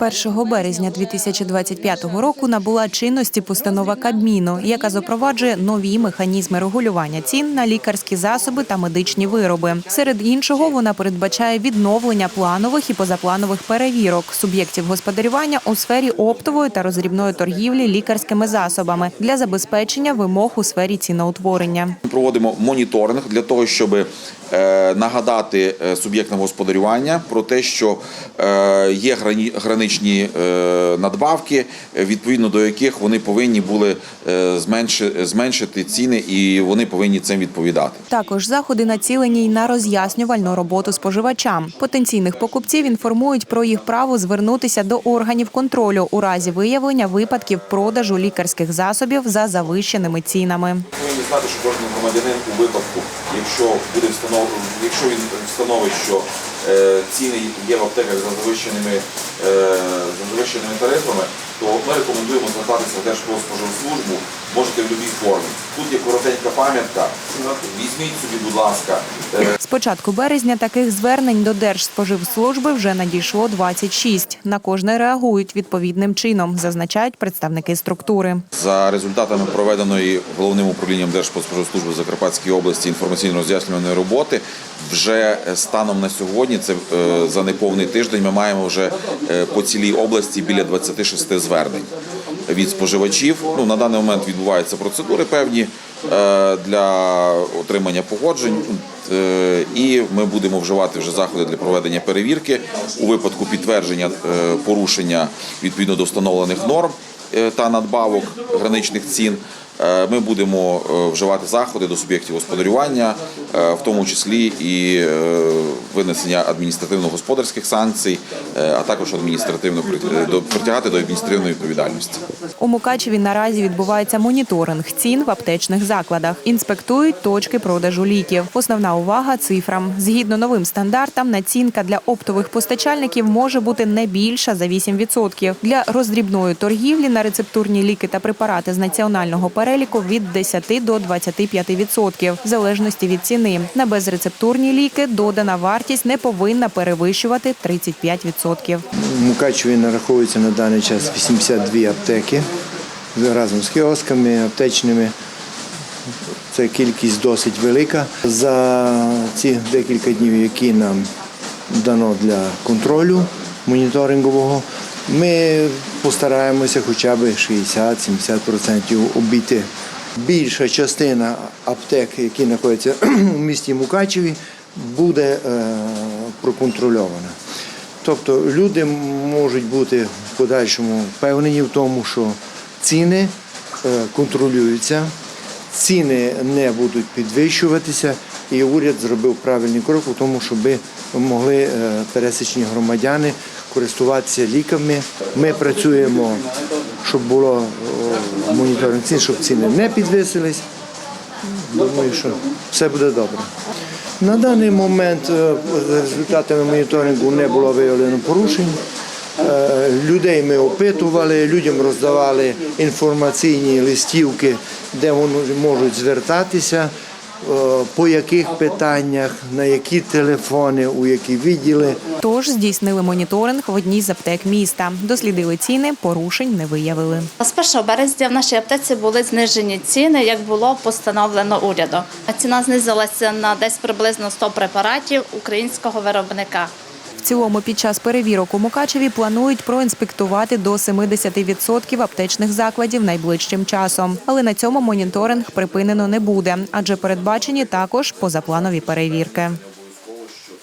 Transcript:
1 березня 2025 року набула чинності постанова Кабміну, яка запроваджує нові механізми регулювання цін на лікарські засоби та медичні вироби. Серед іншого, вона передбачає відновлення планових і позапланових перевірок суб'єктів господарювання у сфері оптової та розрібної торгівлі лікарськими засобами для забезпечення вимог у сфері ціноутворення. Проводимо моніторинг для того, щоб нагадати е, суб'єктам господарювання про те, що е, є граничні е, надбавки, е, відповідно до яких вони повинні були е, зменши- зменшити ціни, і вони повинні цим відповідати. Також заходи націлені й на роз'яснювальну роботу споживачам. Потенційних покупців інформують про їх право звернутися до органів контролю у разі виявлення випадків продажу лікарських засобів за завищеними цінами. Повинні знати, що кожен громадянин у випадку, якщо буде встанов... якщо він встановить, що е, ціни є в аптеках за завищеними, е, за завищеними тарифами, то ми рекомендуємо звертатися в Держпродспоживслужбу, можете в будь-якій формі. Тут є коротенька пам'ятка. Візьміть собі, будь ласка, е, З початку березня таких звернень до Держспоживслужби вже надійшло 26. На кожне реагують відповідним чином, зазначають представники структури. За результатами проведеної головним управлінням Держпродспоживслужби Закарпатської області інформаційно-роз'яснювальної роботи, вже е, станом на сьогодні, це за неповний тиждень, ми маємо вже по цілій області біля 26 звернень від споживачів. Ну на даний момент відбуваються процедури певні е, для отримання погоджень. Е, І ми будемо вживати вже заходи для проведення перевірки у випадку підтвердження е, порушення відповідно до встановлених норм е, та надбавок граничних цін. е, Ми будемо е, вживати заходи до суб'єктів господарювання, е, в тому числі і е, винесення адміністративно-господарських санкцій, е, а також адміністративно е, притягати до адміністративної відповідальності. У Мукачеві наразі відбувається моніторинг цін в аптечних закладах. Інспектують точки продажу ліків. Основна увага цифрам. Згідно новим стандартам, націнка для оптових постачальників може бути не більша за 8%. Для роздрібної торгівлі на рецептурні ліки та препарати з національного переліку від 10 до 25%, в залежності від ціни. На безрецептурні ліки додана вартість не повинна перевищувати 35%. В Мукачеві нараховується на даний час 82 аптеки разом з кіосками, аптечними. Це кількість досить велика. За ці декілька днів, які нам дано для контролю моніторингового, ми постараємося хоча б 60-70% обійти. Більша частина аптек, які знаходяться у місті Мукачеві, буде е, проконтрольована. Тобто люди можуть бути в подальшому впевнені в тому, що ціни е, контролюються, ціни не будуть підвищуватися, і уряд зробив правильний крок у тому, щоб могли е, пересічні громадяни користуватися ліками. Ми працюємо, щоб було е, моніторинг цін, щоб ціни не підвисились. Думаю, що все буде добре. На даний момент е, за результатами моніторингу не було виявлено порушень. Е, Людей ми опитували, людям роздавали інформаційні листівки, де вони можуть звертатися, по яких питаннях, на які телефони, у які відділи. Тож здійснили моніторинг в одній з аптек міста. Дослідили ціни, порушень не виявили. З 1 березня в нашій аптеці були знижені ціни, як було постановлено урядом. А Ціна знизилася на десь приблизно 100 препаратів українського виробника. В цілому під час перевірок у Мукачеві планують проінспектувати до 70% аптечних закладів найближчим часом. Але на цьому моніторинг припинено не буде, адже передбачені також позапланові перевірки.